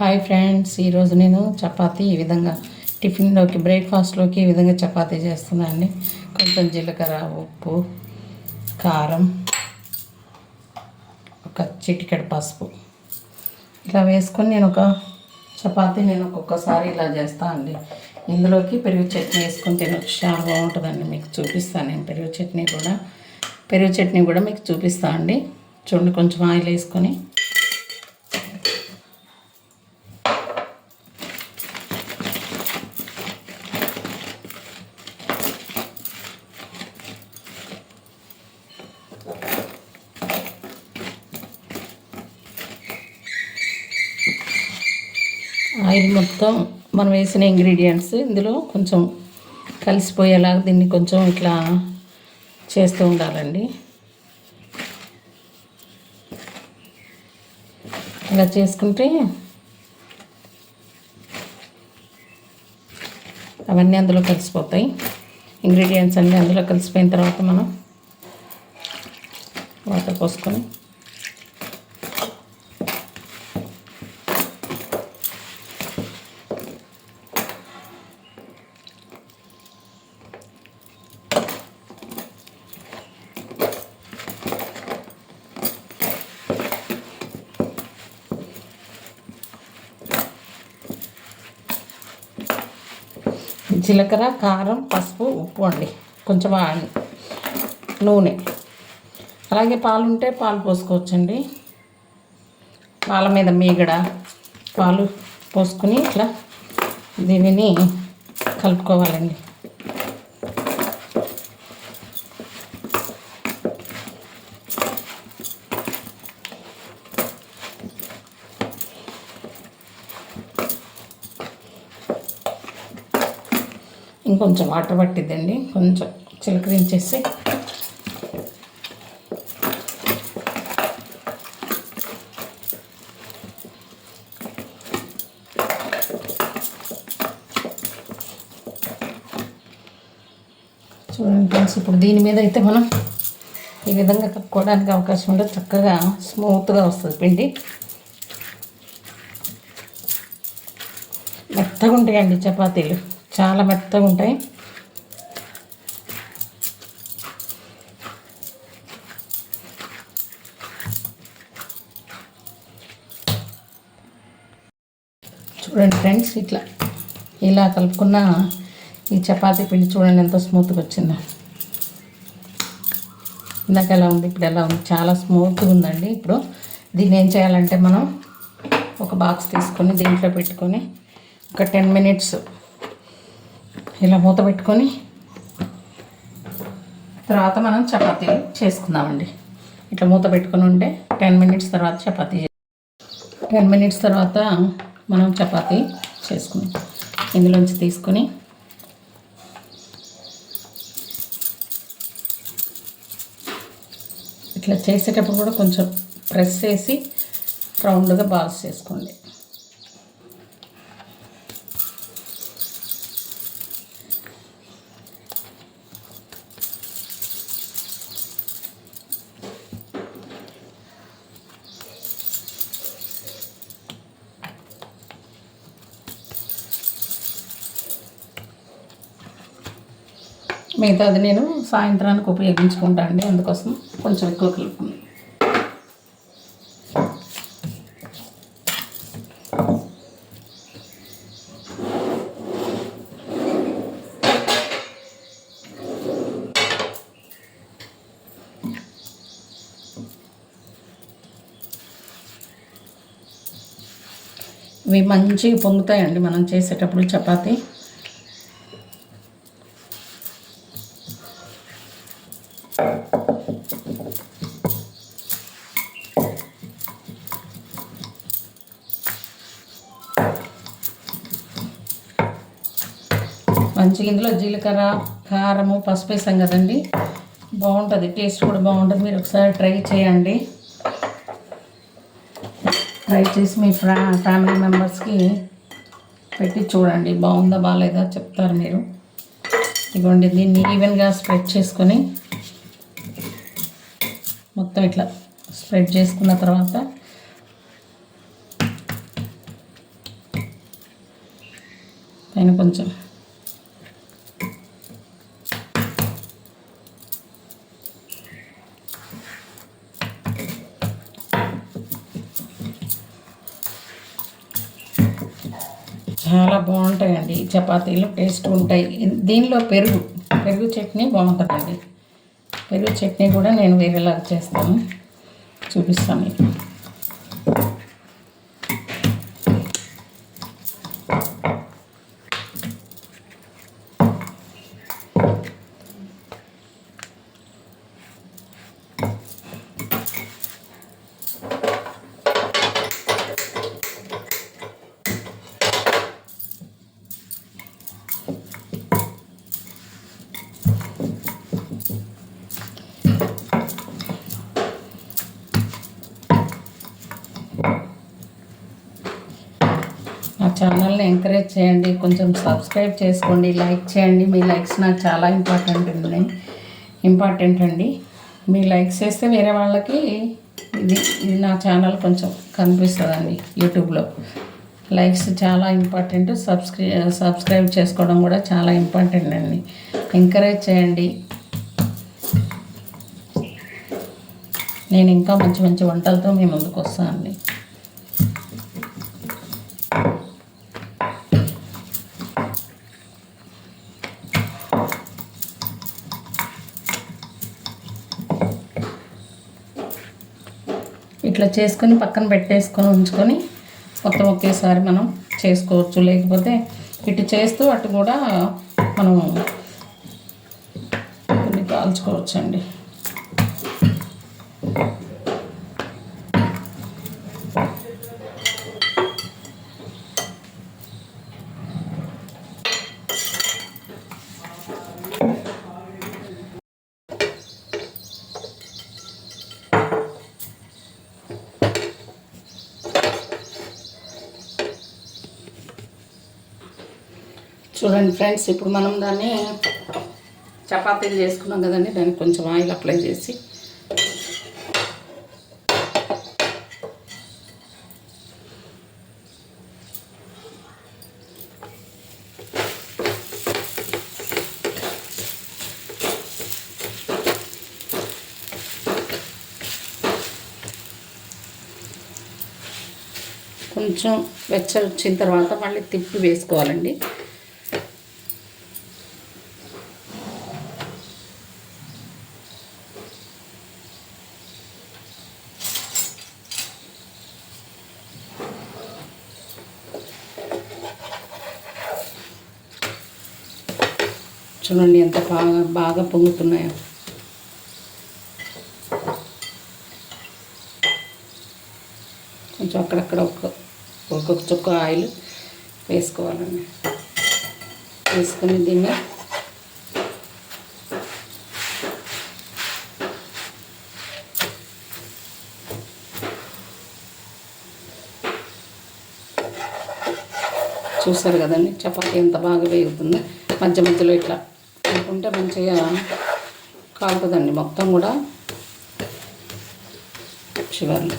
Hi friends ఈరోజు నేను చపాతీ ఈ విధంగా టిఫిన్లోకి బ్రేక్ఫాస్ట్లోకి ఈ విధంగా చపాతీ చేస్తున్నానండి కొంచెం జీలకర్ర ఉప్పు కారం ఒక చిటికెడు పసుపు. ఇలా వేసుకొని నేను ఒక చపాతీ నేను ఒక్కొక్కసారి ఇలా చేస్తాను అండి. ఇందులోకి పెరుగు చట్నీ వేసుకొని తినొచ్చు చాలా బాగుంటుందండి మీకు చూపిస్తాను నేను పెరుగు చట్నీ కూడా. పెరుగు చట్నీ కూడా మీకు చూపిస్తాను అండి. చూడండి కొంచెం ఆయిల్ వేసుకొని ఆయిల్ మొత్తం మనం వేసిన ఇంగ్రీడియంట్స్ ఇందులో కొంచెం కలిసిపోయేలాగా దీన్ని కొంచెం ఇట్లా చేస్తూ ఉండాలండి. ఇలా చేసుకుంటే అవన్నీ అందులో కలిసిపోతాయి. ఇంగ్రీడియంట్స్ అన్నీ అందులో కలిసిపోయిన తర్వాత మనం వాటర్ పోసుకొని జీలకర్ర కారం పసుపు ఉప్పు అండి. కొంచెం నూనె. అలాగే పాలు ఉంటే పాలు పోసుకోవచ్చండి. పాల మీద మీగడ పాలు పోసుకుని ఇట్లా దీనిని కలుపుకోవాలండి. ఇంకొంచెం వాటర్ పట్టిద్దండి. కొంచెం చిలకరించేసి. చూడండి ఫ్రెండ్స్ ఇప్పుడు దీని మీద అయితే మనం ఈ విధంగా కప్పుకోవడానికి అవకాశం ఉండదు చక్కగా స్మూత్గా వస్తుంది పిండి. మెత్తగా ఉంటాయండి చపాతీలు. చాలా మెత్తగా ఉంటాయి. చూడండి ఫ్రెండ్స్ ఇట్లా ఇలా కలుపుకున్న ఈ చపాతీ పిండి చూడండి ఎంత స్మూత్గా వచ్చిందో. ఇందాక ఎలా ఉంది ఇప్పుడు ఎలా ఉంది? చాలా స్మూత్గా ఉందండి. ఇప్పుడు దీన్ని ఏం చేయాలంటే మనం ఒక బాక్స్ తీసుకొని దీంట్లో పెట్టుకొని ఒక టెన్ మినిట్స్ ఇలా మూత పెట్టుకొని తర్వాత మనం చపాతీలు చేసుకుందామండి. ఇట్లా మూత పెట్టుకుని ఉంటే టెన్ మినిట్స్ తర్వాత చపాతీ టెన్ మినిట్స్ తర్వాత మనం చపాతీ చేసుకుందాం. ఇందులోంచి తీసుకొని ఇట్లా చేసేటప్పుడు కూడా కొంచెం ప్రెస్ చేసి రౌండ్గా బాల్స్ చేసుకోండి. మిగతాది నేను సాయంత్రానికి ఉపయోగించుకుంటా అండి అందుకోసం కొంచెం ఎక్కువ కలుపుకుంది ఇవి మంచిగా పొంగుతాయండి మనం చేసేటప్పుడు చపాతీ. మంచిగా ఇందులో జీలకర్ర కారము పసుపు వేసాం కదండి. బాగుంటుంది టేస్ట్ కూడా బాగుంటుంది. మీరు ఒకసారి ట్రై చేయండి. ట్రై చేసి మీ ఫ్రా ఫ్యామిలీ మెంబర్స్కి పెట్టి చూడండి. బాగుందా బాగాలేదా చెప్తారు మీరు. ఇదిగోండి దీన్ని ఈవెన్గా స్ప్రెడ్ చేసుకొని మొత్తం ఇట్లా స్ప్రెడ్ చేసుకున్న తర్వాత పైన కొంచెం చాలా బాగుంటాయండి. చపాతీలు టేస్ట్ ఉంటాయి. దీనిలో పెరుగు పెరుగు చట్నీ బాగుంటుందండి. పెరుగు చట్నీ కూడా నేను వేరేలాగా చేస్తాను. చూపిస్తాను మీకు నా ఛానల్ని ఎంకరేజ్ చేయండి కొంచెం సబ్స్క్రైబ్ చేసుకోండి లైక్ చేయండి. మీ లైక్స్ నాకు చాలా ఇంపార్టెంట్ ఉంది ఇంపార్టెంట్ అండి. మీ లైక్స్ చేస్తే వేరే వాళ్ళకి ఇది ఇది నా ఛానల్ కొంచెం కనిపిస్తుందండి యూట్యూబ్లో. లైక్స్ చాలా ఇంపార్టెంట్ సబ్స్క్రై సబ్స్క్రైబ్ చేసుకోవడం కూడా చాలా ఇంపార్టెంట్ అండి. ఎంకరేజ్ చేయండి. నేను ఇంకా మంచి మంచి వంటలతో మీ ముందుకు వస్తానండి. ఇట్లా చేసుకొని పక్కన పెట్టేసుకొని ఉంచుకొని మొత్తం ఒకేసారి మనం చేసుకోవచ్చు. లేకపోతే ఇటు చేస్తూ అటు కూడా మనం కొన్ని కాల్చుకోవచ్చు అండి చూడండి ఫ్రెండ్స్ ఇప్పుడు మనం దాన్ని చపాతీలు చేసుకున్నాం కదండి దానికి కొంచెం ఆయిల్ అప్లై చేసి. కొంచెం వెచ్చ వచ్చిన తర్వాత మళ్ళీ తిప్పి వేసుకోవాలండి. చూడండి ఎంత బాగా బాగా పొంగుతున్నాయో. కొంచెం అక్కడక్కడ ఒక్క ఒక్కొక్క చుక్క ఆయిల్ వేసుకోవాలండి. వేసుకుని దీన్ని చూసారు కదండి చపాతీ ఎంత బాగా వేగుతుందో. మధ్య మధ్యలో ఇట్లా అనుకుంటే మంచిగా కాలుతుందండి. మొత్తం కూడా చివర్లు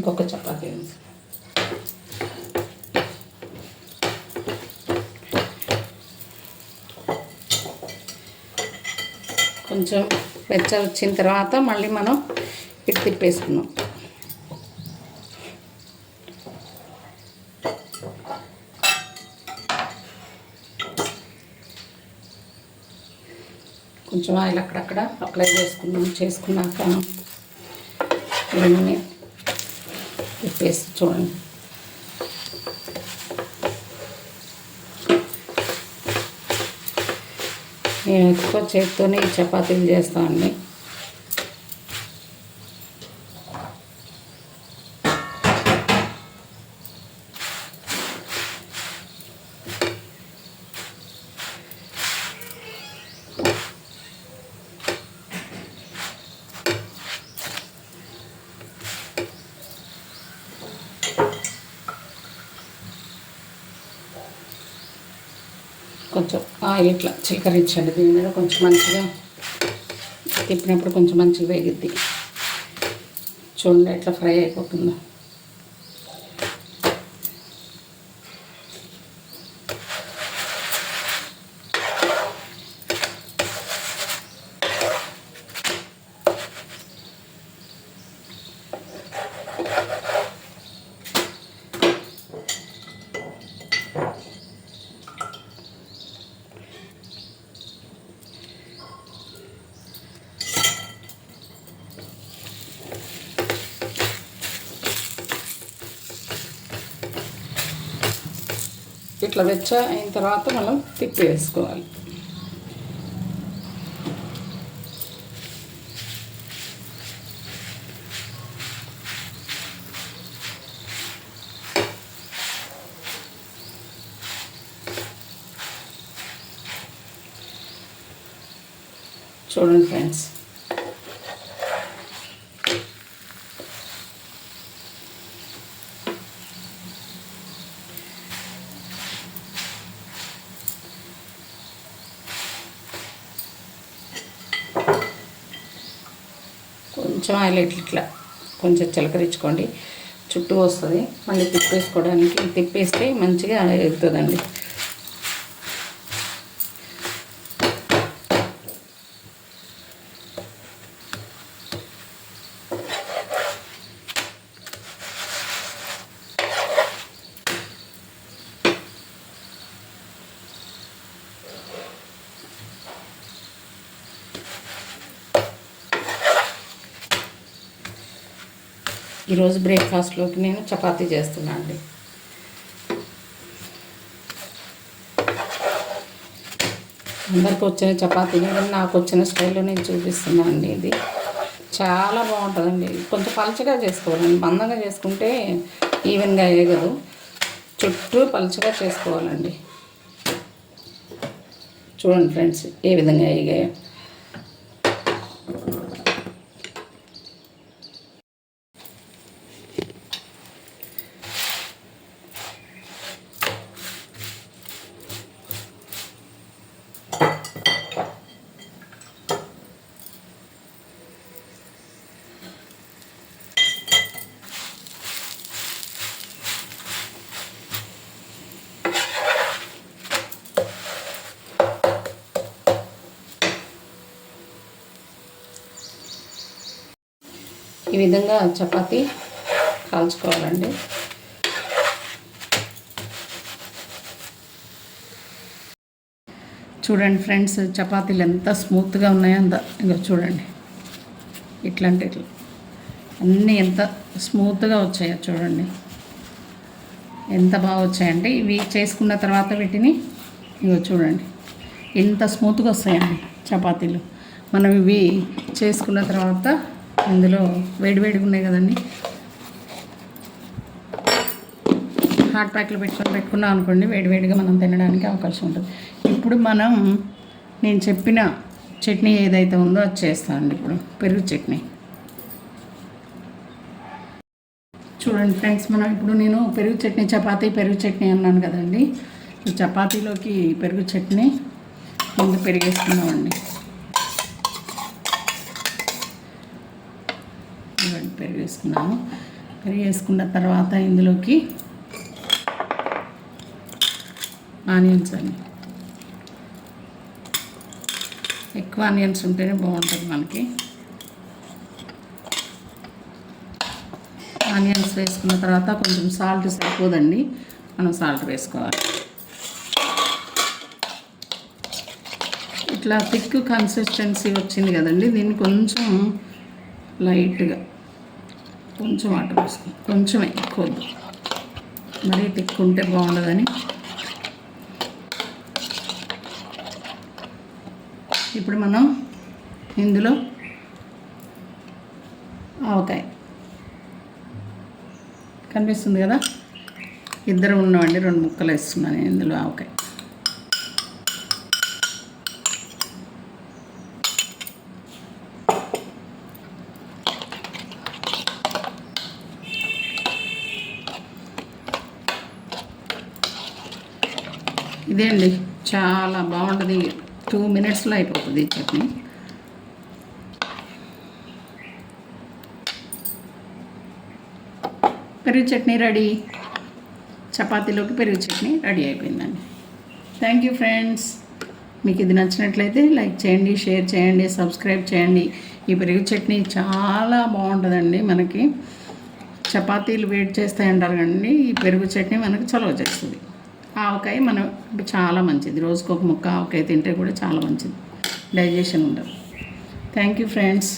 ఇంకొక చపాతీ ఉంది. కొంచెం వెచ్చ వచ్చిన తర్వాత మళ్ళీ మనం ఇటు తిప్పేసుకున్నాం కొంచెం ఆయిల్ అక్కడక్కడ అప్లై చేసుకున్నాం చేసుకున్నాక ఇవన్నీ తిప్పేసి చూడండి నేను ఎక్కువ చేత్తోనే చపాతీలు చేస్తానండి కొంచెం ఆయిల్ ఇట్లా చిలకరించండి. దీని మీద కొంచెం మంచిగా తిప్పినప్పుడు కొంచెం మంచిగా వేగిద్ది. చూడండి ఎట్లా ఫ్రై అయిపోతుందో. ఇట్లా వెచ్చ అయిన తర్వాత మనం తిప్పి వేసుకోవాలి చూడండి ఫ్రెండ్స్. కొంచెం ఆయిల్ ఇట్లా. ఇట్లా కొంచెం చిలకరించుకోండి. చుట్టూ వస్తుంది. మళ్ళీ తిప్పేసుకోవడానికి తిప్పేస్తే మంచిగా ఎగుతుందండి ఈరోజు బ్రేక్ఫాస్ట్లోకి నేను చపాతీ చేస్తున్నా అండి. అందరికి వచ్చిన చపాతీ కానీ నాకు వచ్చిన స్టైల్లో నేను చూపిస్తున్నాను అండి ఇది. చాలా బాగుంటుందండి. కొంచెం పలచగా చేసుకోవాలండి. మందంగా చేసుకుంటే ఈవెన్గా వేయగదు చుట్టూ పలచగా చేసుకోవాలండి. చూడండి ఫ్రెండ్స్ ఏ విధంగా వేయగాయో విధంగా చపాతి కాల్చుకోవాలండి. చూడండి ఫ్రెండ్స్ చపాతీలు ఎంత స్మూత్గా ఉన్నాయో అంత ఇంకా చూడండి. ఇట్లాంటి ఇట్లా. అన్నీ ఎంత స్మూత్గా వచ్చాయో చూడండి. ఎంత బాగా వచ్చాయంటే ఇవి చేసుకున్న తర్వాత వీటిని ఇగో చూడండి. ఎంత స్మూత్గా వస్తాయండి చపాతీలు. మనం ఇవి చేసుకున్న తర్వాత ఇందులో వేడివేడిగా ఉన్నాయి కదండి. హాట్ ప్యాక్లో పెట్టుకొని పెట్టుకున్నాం అనుకోండి వేడివేడిగా మనం తినడానికి అవకాశం ఉంటుంది. ఇప్పుడు మనం నేను చెప్పిన చట్నీ ఏదైతే ఉందో అది చేస్తానండి ఇప్పుడు పెరుగు చట్నీ. చూడండి ఫ్రెండ్స్ మనం ఇప్పుడు నేను పెరుగు చట్నీ చపాతీ పెరుగు చట్నీ అన్నాను కదండి. చపాతీలోకి పెరుగు చట్నీ ముందు పెరిగేసుకున్నామండి ఇవ్వండి వేసుకున్నాము వేసుకున్న తర్వాత ఇందులోకి ఆనియన్స్ అండి. ఎక్కువ ఆనియన్స్ ఉంటేనే బాగుంటుంది మనకి. ఆనియన్స్ వేసుకున్న తర్వాత కొంచెం సాల్ట్ సరిపోదండి. మనం సాల్ట్ వేసుకోవాలి. ఇట్లా థిక్ కన్సిస్టెన్సీ వచ్చింది కదండి. దీన్ని కొంచెం లైట్గా కొంచెం వాటర్ వేసుకో కొంచెమే ఎక్కువ వద్దు. మరీ థిక్ ఉంటే బాగుండదని. ఇప్పుడు మనం ఇందులో ఆవకాయ. కనిపిస్తుంది కదా? ఇద్దరు ఉన్నామండి రెండు ముక్కలు వేస్తున్నాను ఇందులో ఆవకాయ. ఇదే అండి. చాలా బాగుంటుంది. టూ మినిట్స్లో అయిపోతుంది ఈ చట్నీ. పెరుగు చట్నీ రెడీ. చపాతీలోకి పెరుగు చట్నీ రెడీ అయిపోయిందండి. థ్యాంక్ యూ ఫ్రెండ్స్ మీకు ఇది నచ్చినట్లయితే లైక్ చేయండి షేర్ చేయండి సబ్స్క్రైబ్ చేయండి. ఈ పెరుగు చట్నీ చాలా బాగుంటుందండి మనకి. చపాతీలు వేడి చేస్తాయి అంటారు కానీ ఈ పెరుగు చట్నీ మనకు చలవ చేస్తుంది. ఆవకాయ మనం చాలా మంచిది. రోజుకు ఒక ముక్క ఆవకాయ తింటే కూడా చాలా మంచిది. డైజెషన్ ఉండదు. Thank you friends